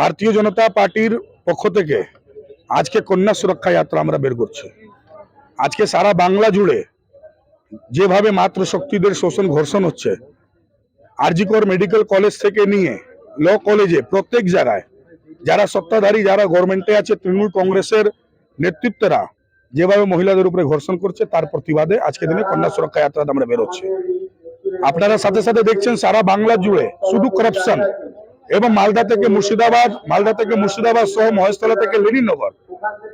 ভারতীয় জনতা পার্টির পক্ষ থেকে আজকে কন্যা সুরক্ষা যাত্রা আমরা বের করছি আজকে সারা বাংলা জুড়ে যেভাবে মাতৃশক্তিদের শোষণ ঘর্ষণ হচ্ছে আরজিকর মেডিকেল কলেজ থেকে নিয়ে ল কলেজে প্রত্যেক জায়গায় যারা সত্তাধারী যারা গভর্নমেন্টে আছে তৃণমূল কংগ্রেসের নেতৃত্বরা যেভাবে মহিলাদের উপরে ঘর্ষণ করছে তার প্রতিবাদে আজকে দিনে কন্যা সুরক্ষা যাত্রা আমরা বেরোচ্ছি আপনারা সাথে সাথে দেখছেন সারা বাংলা জুড়ে শুধু করাপশন এবং মালদা থেকে মুর্শিদাবাদ, মালদা থেকে মুর্শিদাবাদ সহ মহেশতলা থেকে লেনিনগর।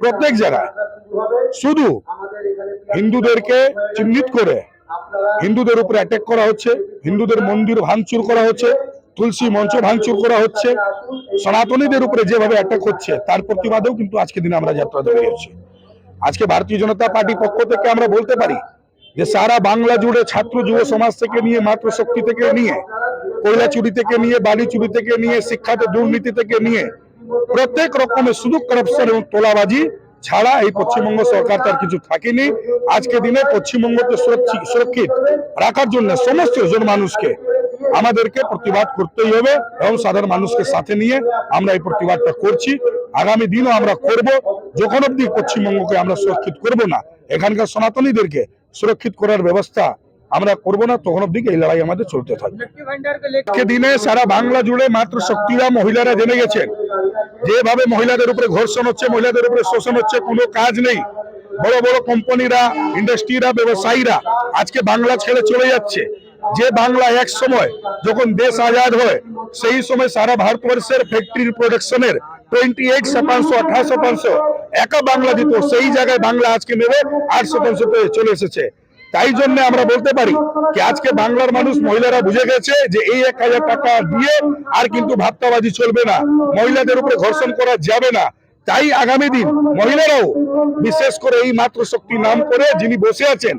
প্রত্যেক জায়গায়। শুধু হিন্দুদেরকে চিহ্নিত করে হিন্দুদের উপরে অ্যাটাক করা হচ্ছে, হিন্দুদের মন্দির ভাঙচুর করা হচ্ছে, তুলসী মঞ্চ ভাঙচুর করা হচ্ছে, সনাতনীদের উপরে যেভাবে অ্যাটাক হচ্ছে, তার প্রতিবাদেও কিন্তু আজকে দিনে আমরা যাত্রা বেরিয়েছি আজকে ভারতীয় জনতা পার্টি পক্ষ থেকে আমরা বলতে পারি যে সারা বাংলা জুড়ে ছাত্র যুব সমাজ থেকে নিয়ে, মাতৃশক্তি থেকে নিয়ে কয়লা চুরি থেকে নিয়ে বালি চুরি থেকে নিয়ে, শিক্ষাতে দুর্নীতি থেকে নিয়ে, প্রত্যেক রকমের শুধু করাপশন এবং তোলাবাজি ছাড়া এই পশ্চিমবঙ্গ সরকার তার কিছু থাকেনি। আজকে দিনে পশ্চিমবঙ্গকে সুরক্ষিত রাখার জন্য সমস্ত জন মানুষকে আমাদেরকে প্রতিবাদ করতেই হবে এবং সাধারণ মানুষকে সাথে নিয়ে আমরা এই প্রতিবাদটা করছি। আগামী দিনও আমরা করব। যখন অব্দি পশ্চিমবঙ্গকে আমরা সুরক্ষিত করব না, এখানকার সনাতনীদেরকে সুরক্ষিত করার ব্যবস্থা আমরা করব না, তখন অব্দি এই লড়াই আমাদের চলতে থাকবে। দিনে সারা বাংলা জুড়ে মাত্র শক্তিরা মহিলারা জেনে গেছেন, যেভাবে মহিলাদের উপরে ঘর্ষণ হচ্ছে, মহিলাদের উপরে শোষণ হচ্ছে, কোনো কাজ নেই। বড় বড় কোম্পানিরা, ইন্ডাস্ট্রিরা, ব্যবসায়ীরা আজকে বাংলা ছেড়ে চলে যাচ্ছে। যে বাংলা এক সময় যখন দেশ আজাদ হয়, সেই সময় সারা ভারতবর্ষের ফ্যাক্টরি প্রোডাকশনের আজকে তাই জন্য আমরা বলতে পারি যে আজকে বাংলার মানুষ মহিলারা বুঝে গেছে যে এই এক হাজার টাকা দিয়ে আর কিন্তু ভাত্তাবাজি চলবে না। মহিলাদের উপরে ঘর্ষণ করা যাবে না। তাই আগামী দিন মহিলারাও বিশেষ করে এই মাতৃশক্তি নাম করে যিনি বসে আছেন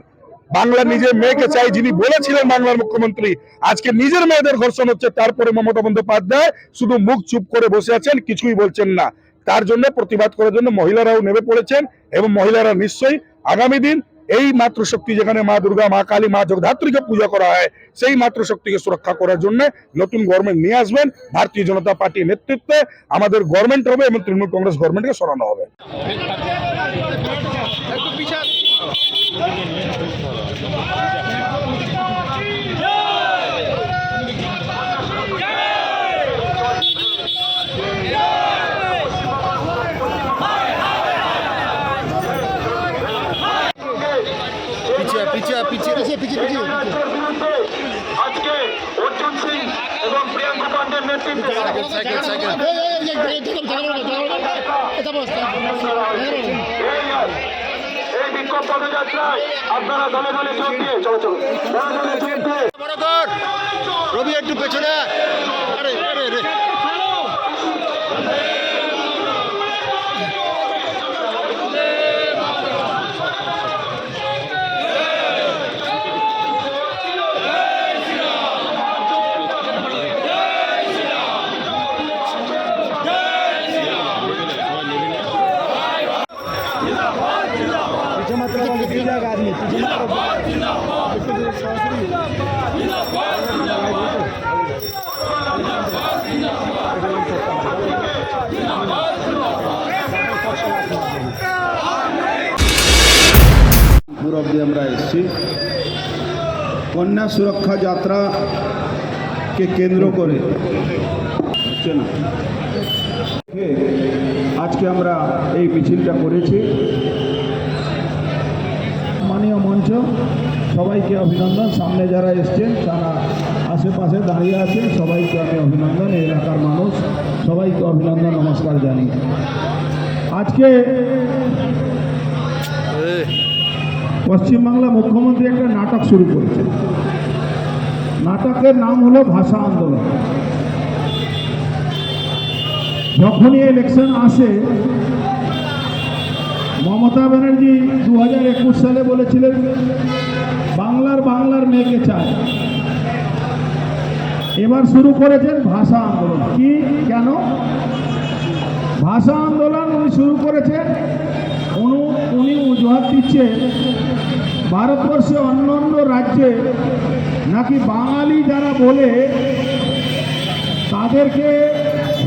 বাংলা নিজের মেয়েকে চাই যিনি বলেছিলেন বাংলার মুখ্যমন্ত্রী। আজকে নিজের মেয়েদের ঘর্ষণ হচ্ছে, তারপরে মমতা বন্দ্যোপাধ্যায় শুধু মুখ চুপ করে বসে আছেন, কিছুই বলছেন না। তার জন্য প্রতিবাদ করার জন্য মহিলারাও নেমে পড়েছেন এবং মহিলারা নিশ্চয়ই আগামী দিন এই মাতৃশক্তি যেখানে মা দুর্গা, মা কালী, মা জগধাত্রীকে পূজা করা হয়, সেই মাতৃশক্তিকে সুরক্ষা করার জন্য নতুন গভর্নমেন্ট নিয়ে আসবেন। ভারতীয় জনতা পার্টির নেতৃত্বে আমাদের গভর্নমেন্ট হবে এবং তৃণমূল কংগ্রেস গভর্নমেন্টকে সরানো হবে। পিছিয়ে পিছিয়ে পিছিয়ে পিছিয়ে পিছিয়ে আজকে অর্জুন সিং এবং প্রিয়াঙ্কা পান্ডের নেতৃত্বে পদযাত্রায় আপনারা দলে দলে যোগ দিয়ে চলো চলো। দলে দলে যোগ দিয়ে। রবি, একটু পেছনে। আরে আরে। রে পুর অব্দি আমরা এসেছি। কন্যা সুরক্ষা যাত্রাকে কেন্দ্র করে। আজকে আমরা এই মিছিলটা করেছি। মানীয় মঞ্চ, সবাইকে অভিনন্দন। সামনে যারা এসছেন, তারা আশেপাশে দাঁড়িয়ে আছেন, সবাইকে আমি অভিনন্দন। এই এলাকার মানুষ, সবাইকে অভিনন্দন, নমস্কার জানি আজকে পশ্চিমবাংলা মুখ্যমন্ত্রী একটা নাটক শুরু করেছে। নাটকের নাম হলো ভাষা আন্দোলন। যখনই ইলেকশন আসে, মমতা ব্যানার্জি দু হাজার একুশ সালে বলেছিলেন, বাংলার বাংলার মেয়েকে চায় এবার শুরু করেছেন ভাষা আন্দোলন। কি? কেন? ভাষা আন্দোলন উনি শুরু করেছেন, উনি উনি অজুহাত দিচ্ছে ভারতবর্ষে অন্য অন্য রাজ্যে নাকি বাঙালি যারা বলে তাদেরকে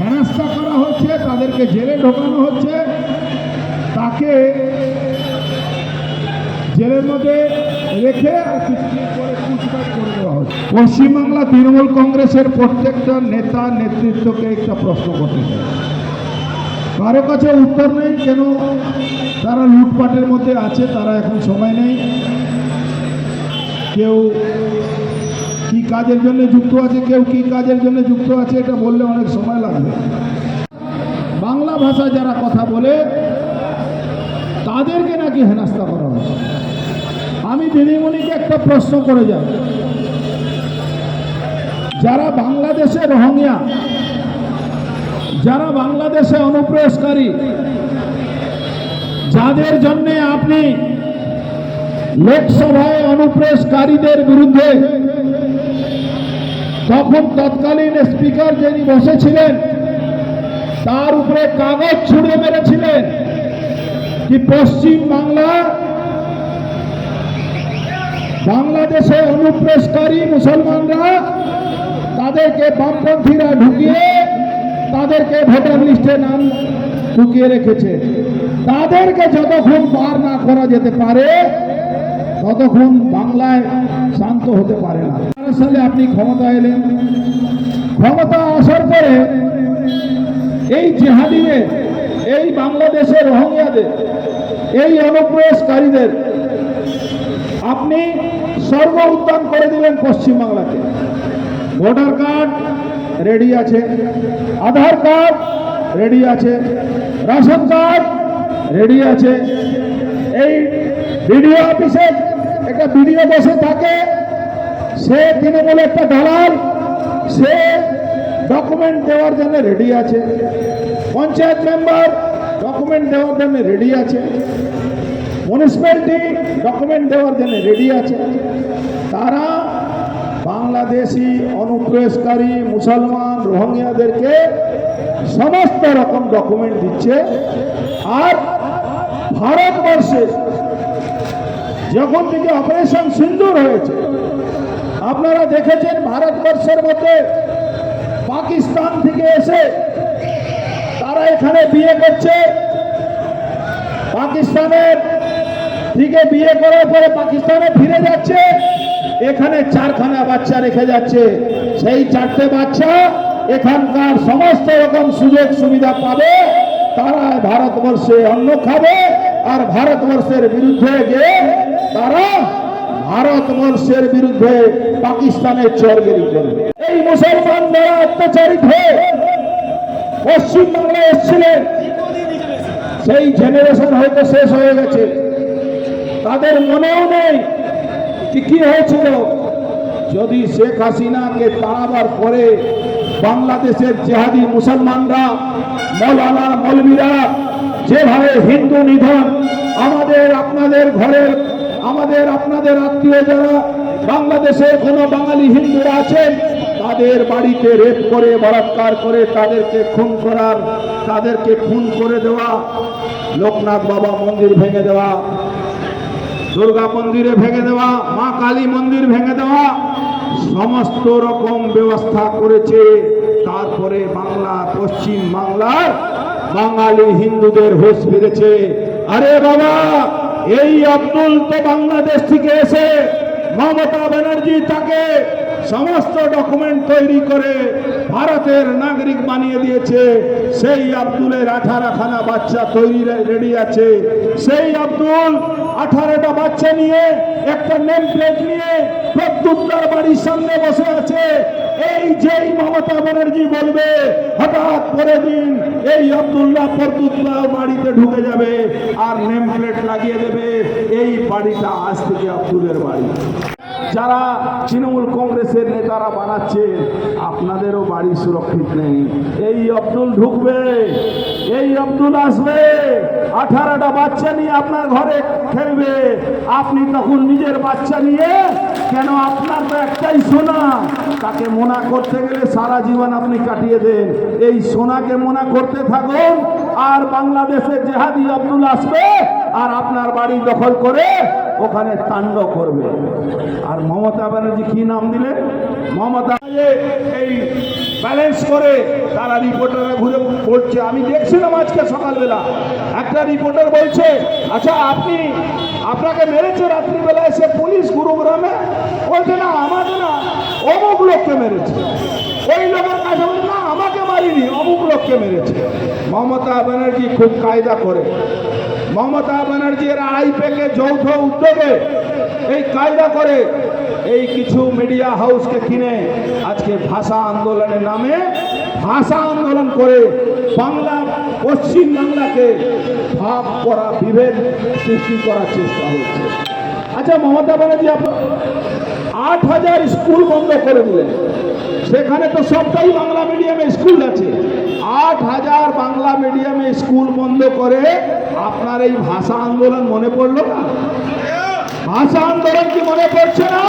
হেনস্থা করা হচ্ছে, তাদেরকে জেলে ঢোকানো হচ্ছে, তাকে জেলের মধ্যে রেখে পশ্চিমবাংলা তৃণমূল কংগ্রেসের প্রত্যেকটা নেতা নেতৃত্বকে একটা প্রশ্ন করতে চাই। কারও কাছে উত্তর নেই, কেন তারা লুটপাটের মধ্যে আছে, তারা এখন সময় নেই। কেউ কি কাজের জন্য যুক্ত আছে, কেউ কি কাজের জন্য যুক্ত আছে, এটা বললে অনেক সময় লাগবে। বাংলা ভাষা যারা কথা বলে, তাদেরকে নাকি হেনাস্তা করা হচ্ছে আমি দিদিমণিকে একটা প্রশ্ন করে যাব যারা বাংলাদেশে রোহিঙ্গা, যারা বাংলাদেশে অনুপ্রবেশকারী, যাদের জন্যে আপনি লোকসভায় অনুপ্রবেশকারীদের বিরুদ্ধে তখন তৎকালীন স্পিকার যিনি বসেছিলেন, তার উপরে কাগজ ছুড়ে মেরেছিলেন কি পশ্চিম বাংলা? বাংলাদেশে অনুপ্রবেশকারী মুসলমানরা তাদেরকে বামপন্থীরা ঢুকিয়ে তাদেরকে ভোটার লিস্টে নাম ঢুকিয়ে রেখেছে। তাদেরকে যতক্ষণ বার না করা যেতে পারে ততক্ষণ বাংলায় শান্ত হতে পারে না? সালে আপনি ক্ষমতা এলেন। ক্ষমতা আসার পরে এই জেহাদিদের, এই বাংলাদেশের রোহিঙ্গাদের, এই অনুপ্রবেশকারীদের আপনি সর্ব উত্থান করে দিলেন পশ্চিমবাংলাকে। ভোটার কার্ড রেডি আছে, আধার কার্ড রেডি আছে, রেশন কার্ড রেডি আছে। এই বিডিও অফিসে একটা বিডিও বসে থাকে। সে তৃণমূল একটা দালাল। সে ডকুমেন্ট দেওয়ার জন্য রেডি আছে। পঞ্চায়েত মেম্বার ডকুমেন্ট দেওয়ার জন্য রেডি আছে। মিউনিসিপ্যালিটি ডকুমেন্ট দেওয়ার জন্য রেডি আছে। তারা বাংলাদেশি, অনুপ্রবেশকারী, মুসলমান, রোহিঙ্গাদেরকে সমস্ত রকম ডকুমেন্ট দিচ্ছে। আর ভারতবর্ষে যখন থেকে অপারেশন সিন্দুর হয়েছে, আপনারা দেখেছেন ভারতবর্ষের মধ্যে পাকিস্তান থেকে এসে তারা এখানে বিয়ে করছে। পাকিস্তানের থেকে বিয়ে করার পরে পাকিস্তানে ফিরে যাচ্ছে। এখানে চারখানা বাচ্চা রেখে যাচ্ছে। সেই চারটে বাচ্চা এখানকার সমস্ত রকম সুযোগ সুবিধা পাবে, তারা ভারতবর্ষে অন্ন খাবে, আর ভারতবর্ষের বিরুদ্ধে গিয়ে তারা ভারতবর্ষের বিরুদ্ধে পাকিস্তানের চরগিরি করবে এই মুসলমান যারা অত্যাচারিত হয়ে পশ্চিমবাংলায় এসেছিলেন, সেই জেনারেশন হয়তো শেষ হয়ে গেছে। তাদের মনেও নেই কি কি হয়েছিল। যদি শেখ হাসিনাকে তাড়াবার পরে বাংলাদেশের জেহাদি মুসলমানরা, মৌলানা মৌলবীরা যেভাবে হিন্দু নিধন আমাদের আপনাদের ঘরের আমাদের আপনাদের আত্মীয় যারা বাংলাদেশে কোনো বাঙালি হিন্দুরা আছেন, তাদের বাড়িতে রেপ করে, বলাৎকার করে তাদেরকে খুন করার, তাদেরকে খুন করে দেওয়া, লোকনাথ বাবা মন্দির ভেঙে দেওয়া, দুর্গা মন্দিরে ভেঙে দেওয়া, মা কালী মন্দির ভেঙে দেওয়া, সমস্ত রকম ব্যবস্থা করেছে। তারপরে বাংলা, পশ্চিম বাংলার বাঙালি হিন্দুদের হুঁশ ফিরেছে। আরে বাবা! এই আব্দুল তো বাংলাদেশ থেকে এসে মমতা ব্যানার্জি তাকে সমস্ত ডকুমেন্ট তৈরি করে ভারতের নাগরিক বানিয়ে দিয়েছে। সেই আব্দুলের আঠারোখানা বাচ্চা তৈরি রেডি আছে। সেই আব্দুল আঠারোটা বাচ্চা নিয়ে একটা নেম প্লেট নিয়ে প্রত্যুত্তর বাড়ির সামনে বসে আছে। এই যেই মমতা ব্যানার্জি বলবে, হঠাৎ করে দিন এই আব্দুল্লাহ প্রত্যুত্তর বাড়িতে ঢুকে যাবে আর নেম প্লেট লাগিয়ে দেবে এই বাড়িটা আজ থেকে আব্দুলের বাড়ি। যারা তৃণমূল কংগ্রেসের নেতারা বানাচ্ছে, আপনাদেরও বাড়ি সুরক্ষিত নেই। এই আব্দুল ঢুকবে, এই আব্দুল আসবে, আঠারোটা বাচ্চা নিয়ে আপনার ঘরে খেলবে। আপনি তখন নিজের বাচ্চা নিয়ে কেন আপনার তো একটাই সোনা? তাকে মোনা করতে গেলে সারা জীবন আপনি কাটিয়ে দেন। এই সোনাকে মোনা করতে থাকুন, আর বাংলাদেশের জেহাদি আব্দুল আসবে, আর আপনার বাড়ি দখল করে ওখানে কাণ্ড করবে। আর মমতা ব্যানার্জি কি নাম দিলেন? মমতা এই ব্যালেন্স করে তারা রিপোর্টাররা ঘুরে বলছে আমি দেখছিলাম আজকে সকালবেলা। একটা রিপোর্টার বলছে আচ্ছা আপনি আপনাকে মেরেছে রাত্রিবেলা এসে পুলিশ গুরুগ্রামে? বলছে, না, আমাকে না, অমুক লোককে মেরেছে। ওই লোকের কাছে না, আমাকে মারিনি, অমুক লোককে মেরেছে। মমতা ব্যানার্জি খুব কায়দা করে মমতা ব্যানার্জির আইপেকে যৌথ উদ্যোগে এই কায়দা করে এই কিছু মিডিয়া হাউসকে কিনে আজকে ভাষা আন্দোলনের নামে ভাষা আন্দোলন করে বাংলা, পশ্চিম বাংলাকে ভাব করা, বিভেদ সৃষ্টি করার চেষ্টা হচ্ছে। আচ্ছা মমতা ব্যানার্জি, আপনার আট হাজার স্কুল বন্ধ করে দিলেন। সেখানে তো সবটাই বাংলা মিডিয়ামে স্কুল আছে। আট হাজার বাংলা মিডিয়ামে স্কুল বন্ধ করে আপনার এই ভাষা আন্দোলন মনে পড়ল না? ভাষা আন্দোলন কি মনে পড়ছে না?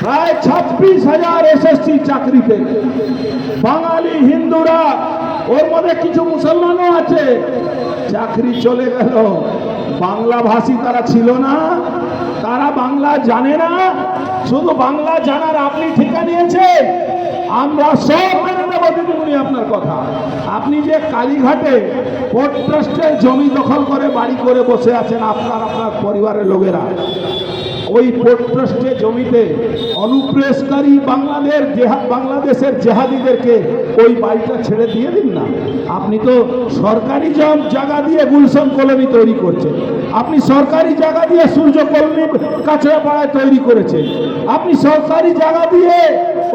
প্রায় ছাব্বিশ হাজার এসএসসি চাকরিতে। বাঙালি, হিন্দুরা, ওর মধ্যে কিছু মুসলমানও আছে। চাকরি চলে গেল। বাংলা ভাষী তারা ছিল না। তারা বাংলা জানে না। শুধু বাংলা জানার আপনি ঠিকা নিয়েছেন। আমরা সব নেব আপনার কথা। আপনি যে কালীঘাটে পোর্ট ট্রাস্টের জমি দখল করে বাড়ি করে বসে আছেন আপনার আপনার পরিবারের লোকেরা। ওই পোর্ট ট্রাস্টের জমিতে অনুপ্রেসকারী বাংলাদেশ বাংলাদেশের জেহাদিদেরকে ওই বাড়িটা ছেড়ে দিয়ে দিন না। আপনি তো সরকারি জম জায়গা দিয়ে গুলশন কলোনি তৈরি করছেন। আপনি সরকারি জায়গা দিয়ে সূর্য কলোনি কাছড়াপাড়ায় তৈরি করেছেন। আপনি সরকারি জায়গা দিয়ে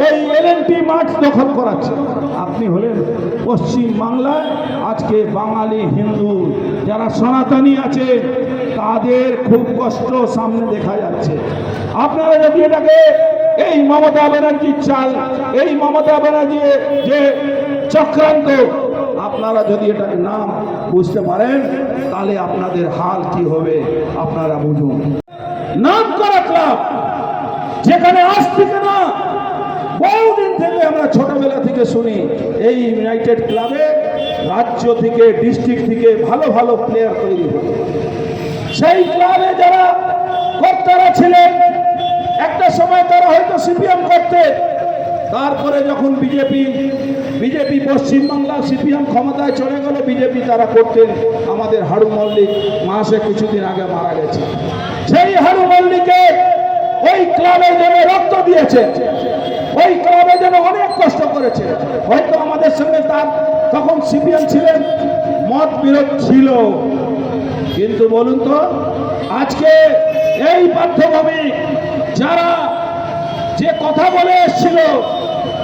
ওই এলএনটি মাঠ দখল করাচ্ছেন। আপনি হলেন পশ্চিম বাংলায় আজকে বাঙালি হিন্দু। যারা সনাতনী আছে, তাদের খুব কষ্ট সামনে দেখা যাচ্ছে। আপনারা যদি এটাকে, এই মমতা ব্যানার্জির চাল, এই মমতা ব্যানার্জি যে চক্রান্ত, আপনারা যদি এটাকে নাম বুঝতে পারেন, তাহলে আপনাদের হাল কি হবে, আপনারা বুঝুন। নাম করা ক্লাব, যেখানে আজ থেকে না থেকে আমরা ছোটবেলা থেকে শুনি, এই ইউনাইটেড ক্লাবে রাজ্য থেকে ডিস্ট্রিক্ট থেকে ভালো ভালো প্লেয়ার তৈরি হতো সেই ক্লাবে যারা কর্তারা ছিলেন, একটা সময় তারা হয়তো সিপিএম করতে, তারপরে যখন বিজেপি বিজেপি পশ্চিমবাংলা সিপিএম ক্ষমতায় চলে গেল বিজেপি তারা করতেন আমাদের হাড়ু মল্লিক, মাসে কিছুদিন আগে মারা গেছে। সেই হাড়ু মল্লিকে ওই ক্লাবের জন্য রক্ত দিয়েছে ক্লাবের জন্য অনেক কষ্ট করেছে। হয়তো আমাদের সঙ্গে তার তখন সিপিএম ছিলেন, মত বিরোধ ছিল। কিন্তু বলুন তো, আজকে এই পাঠ্যভূমি যারা যে কথা বলে এসেছিল,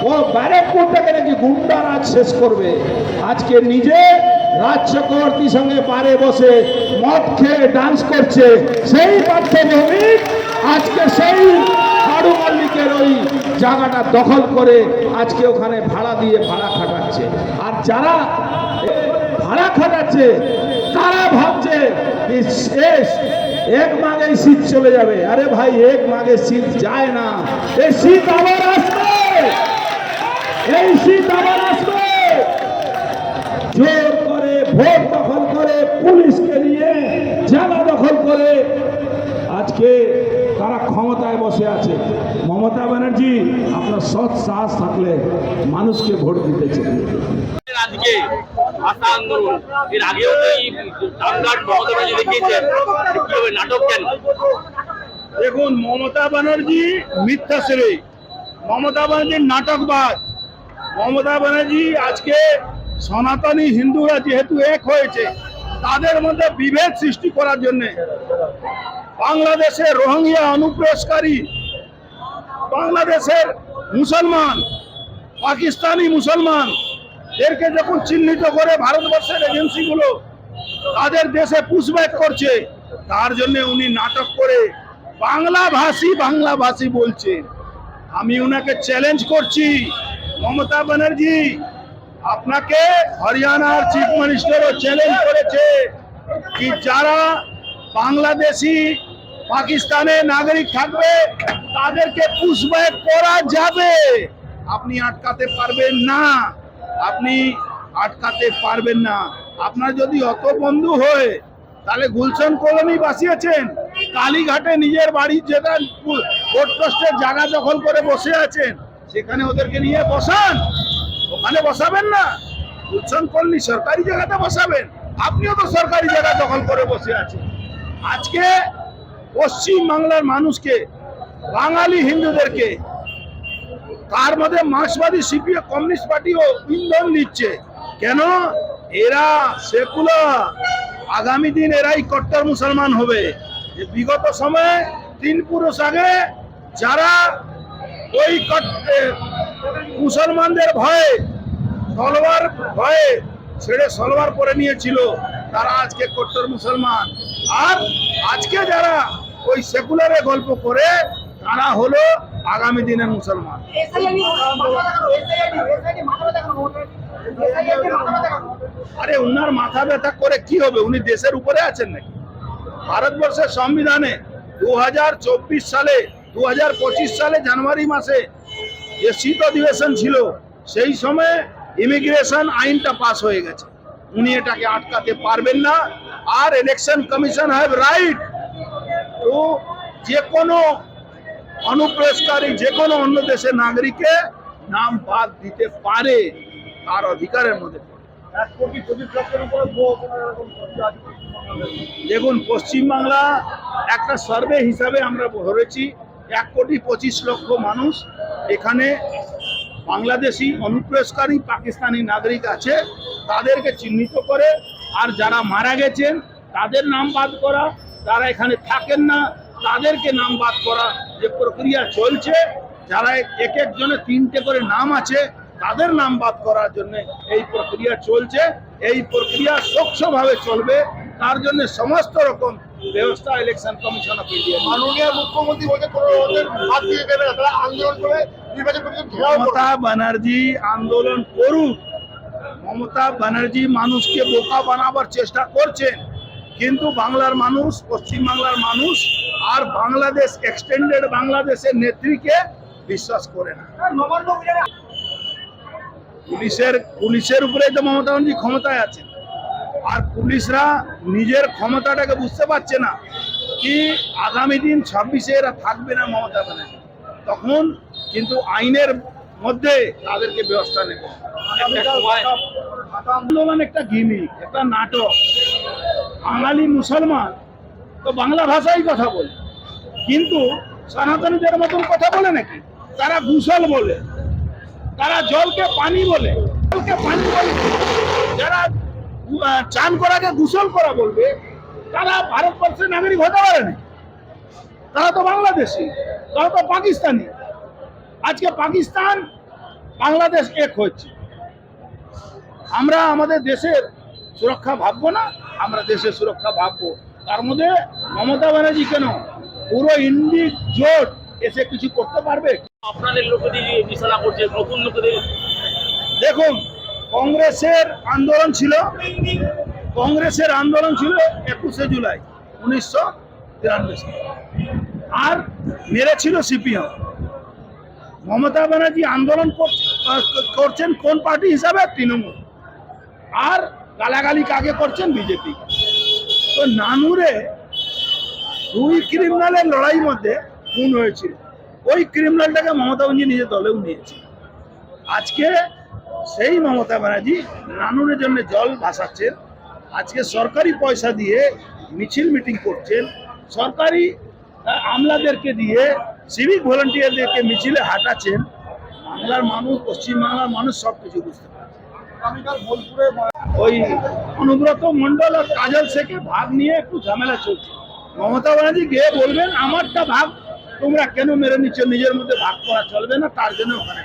ও ব্যারাকপুরটাকে নাকি গুন্ডারাজ শেষ করবে। আজকে নিজে রাজ চক্রবর্তীর সঙ্গে পারে বসে মদ খেয়ে ডান্স করছে। সেই পাঠ্যভূমি আজকে সেই জায়গাটা দখল করে আজকে ওখানে ভাড়া দিয়ে ভাড়া খাটাচ্ছে। আর যারা ভাড়া খাটাচ্ছে, তারা ভাবছে শেষ, এক মাগে শীত চলে যাবে। আরে ভাই, এক মাগে শীত যায় না। এই শীত আবার আসবে। এই শীত আবার আসবে। জোর করে ভোট দখল করে পুলিশকে নিয়ে জায়গা দখল করে আজকে তারা ক্ষমতায় বসে আছে। মমতা ব্যানার্জি আপনার সৎ সাহস থাকলে মানুষকে ভোট দিতে চাই আজকে ভাষা আন্দোলন। এর আগেও তো মমতা ব্যানার্জি দেখিয়েছেন নাটক কেন? দেখুন মমতা ব্যানার্জি মিথ্যা ছেলে। মমতা ব্যানার্জি নাটকবাজ মমতা ব্যানার্জি আজকে সনাতনী হিন্দুরা যেহেতু এক হয়েছে তাদের মধ্যে বিভেদ সৃষ্টি করার জন্য বাংলাদেশে রোহিঙ্গা অনুপ্রবেশকারী, বাংলাদেশের মুসলমান, পাকিস্তানি মুসলমান এরকে যখন চিহ্নিত করে ভারতবর্ষের এজেন্সিগুলো তাদের দেশে পুষব্যাক করছে, তার জন্য উনি নাটক করে বাংলা ভাষী বাংলা ভাষী বলছে। আমি উনাকে চ্যালেঞ্জ করছি। মমতা ব্যানার্জি, আপনাকে হরিয়ানার চিফ মিনিস্টারও চ্যালেঞ্জ করেছে। কি যারা বাংলাদেশি পাকিস্তানে নাগরিক থাকবে, তাদেরকে পুষব্যাক করা যাবে। আপনি আটকাতে পারবেন না। আপনি আটকাতে পারবেন না। আপনার যদি অত বন্ধু হয়, তাহলে গুলশান কলোনি বাসিয়েছেন কালীঘাটে নিজের বাড়ির যেটা কোর্ট ট্রাস্টের জায়গা দখল করে বসে আছেন, সেখানে ওদেরকে নিয়ে বসান। ওখানে বসাবেন না। উৎসন করলি সরকারি জায়গাতে বসাবেন। আপনিও তো সরকারি জায়গা দখল করে বসে আছেন। আজকে পশ্চিম বাংলার মানুষকে, বাঙালি হিন্দুদেরকে, তার মধ্যে মার্ক্সবাদী সিপিএ, কমিউনিস্ট পার্টিও ইন্ধন দিচ্ছে। কেন? এরা সেকুলার। আগামী দিন এরাই কট্টর মুসলমান হবে। যে বিগত সময়ে তিন পুরুষ আগে যারা ওই মুসলমানদের ভয়ে তলোয়ার ভয়ে ছেড়ে সলবার পরে নিয়েছিল। তারা আজকে কট্টর মুসলমান। আর আজকে যারা ওই সেকুলারে গল্প করে, তারা হলো আগামী দিনের মুসলমান। আরে উনার মাথা ব্যথা করে কি হবে? উনি দেশের উপরে আছেন নাকি? ভারতবর্ষের সংবিধানে দু হাজার চব্বিশ সালে দু হাজার পঁচিশ সালে জানুয়ারি মাসে যে শীত অধিবেশন ছিল, সেই সময়ে ইমিগ্রেশন আইনটা পাস হয়ে গেছে। উনি এটাকে আটকাতে পারবেন না আর election commission have right to যে কোনো অনুপ্রবেশকারী যে কোনো অন্য দেশের নাগরিকে নাম বাদ দিতে পারে তার অধিকারের মধ্যে। দেখুন পশ্চিমবাংলা একটা সার্ভে হিসাবে আমরা ধরেছি এক কোটি পঁচিশ লক্ষ মানুষ এখানে বাংলাদেশি অনুপ্রবেশকারী পাকিস্তানি নাগরিক আছে, তাদেরকে চিহ্নিত করে, আর যারা মারা গেছেন, তাদের নাম বাদ করা যারা এখানে থাকেন না, তাদেরকে নাম বাদ করা যে প্রক্রিয়া চলছে, যারা এক একজনের তিনটে করে নাম আছে, তাদের নাম বাদ করার জন্য এই প্রক্রিয়া চলছে। এই প্রক্রিয়া স্বচ্ছভাবে চলবে, তার জন্য সমস্ত রকম ব্যবস্থা ইলেকশন কমিশন অফ ইন্ডিয়া মাননীয় মুখ্যমন্ত্রী বলছে আন্দোলন করে মমতা ব্যানার্জি আন্দোলন করুক। মমতা ব্যানার্জি মানুষকে বোকা বানাবার চেষ্টা করছেন। কিন্তু বাংলার মানুষ পশ্চিম বাংলার মানুষ আর বাংলাদেশ এক্সটেন্ডেড বাংলাদেশের নেত্রীকে বিশ্বাস করে না। পুলিশের পুলিশের উপরেই তো মমতা ব্যানার্জি ক্ষমতায় আছে আর পুলিশরা নিজের ক্ষমতাটাকে বুঝতে পারছে না কি আগামী দিন ছাব্বিশে এরা থাকবে না মমতা ব্যানার্জি। তখন কিন্তু আইনের মধ্যে তাদেরকে ব্যবস্থা নেবে। আন্দোলন একটা গিমিক, একটা নাটক। বাঙালি মুসলমান, তো বাংলা ভাষায় কথা বলে। কিন্তু সনাতনীদের মতন কথা বলে নাকি? তারা গুসল বলে। তারা জলকে পানি বলে। জলকে পানি বলে। যারা চান করাকে গুসল করা বলবে, তারা ভারতবর্ষের নাগরিক হতে পারে না। তারা তো বাংলাদেশি, তারা তো পাকিস্তানি। আজকে পাকিস্তান বাংলাদেশ এক হচ্ছে আমরা আমাদের দেশের সুরক্ষা ভাববো না আমরা দেশের সুরক্ষা ভাববো। তার মধ্যে মমতা ব্যানার্জি কেন? পুরো ইন্ডিক জোট এসে কিছু করতে পারবে? আপনাদের লোকেদের বিছানা করছে নতুন লোকেদের। দেখুন কংগ্রেসের আন্দোলন ছিল কংগ্রেসের আন্দোলন ছিল একুশে জুলাই উনিশশো তিরানব্বই সালে। আর মেরেছিল সিপিএম। মমতা ব্যানার্জি আন্দোলন করছে- করছেন কোন পার্টি হিসাবে? তৃণমূল। আর গালাগালি কাকে করছেন? বিজেপি। তো নানুরে দুই ক্রিমিনালের লড়াই মধ্যে খুন হয়েছিল ওই ক্রিমিনালটাকে মমতা ব্যানার্জি নিজের দলেও নিয়েছে। আজকে সেই মমতা ব্যানার্জি নানুরের জন্য জল ভাসাচ্ছেন। আজকে সরকারি পয়সা দিয়ে মিছিল মিটিং করছেন। সরকারি আমলাদেরকে দিয়ে সিভিক ভলেন্টিয়ারদেরকে মিছিলে হাঁটাচ্ছেন বাংলার মানুষ, পশ্চিমবাংলার মানুষ সব কিছু বুঝতে পারছে ওই অনুব্রত মন্ডল আর কাজল শেখে ভাগ নিয়ে একটু ঝামেলা চলছে। মমতা ব্যানার্জি গিয়ে বলবেন, আমারটা ভাগ তোমরা কেন মেরে নিচ্ছ? নিজের মধ্যে ভাগ করা চলবে না, তার জন্য ওখানে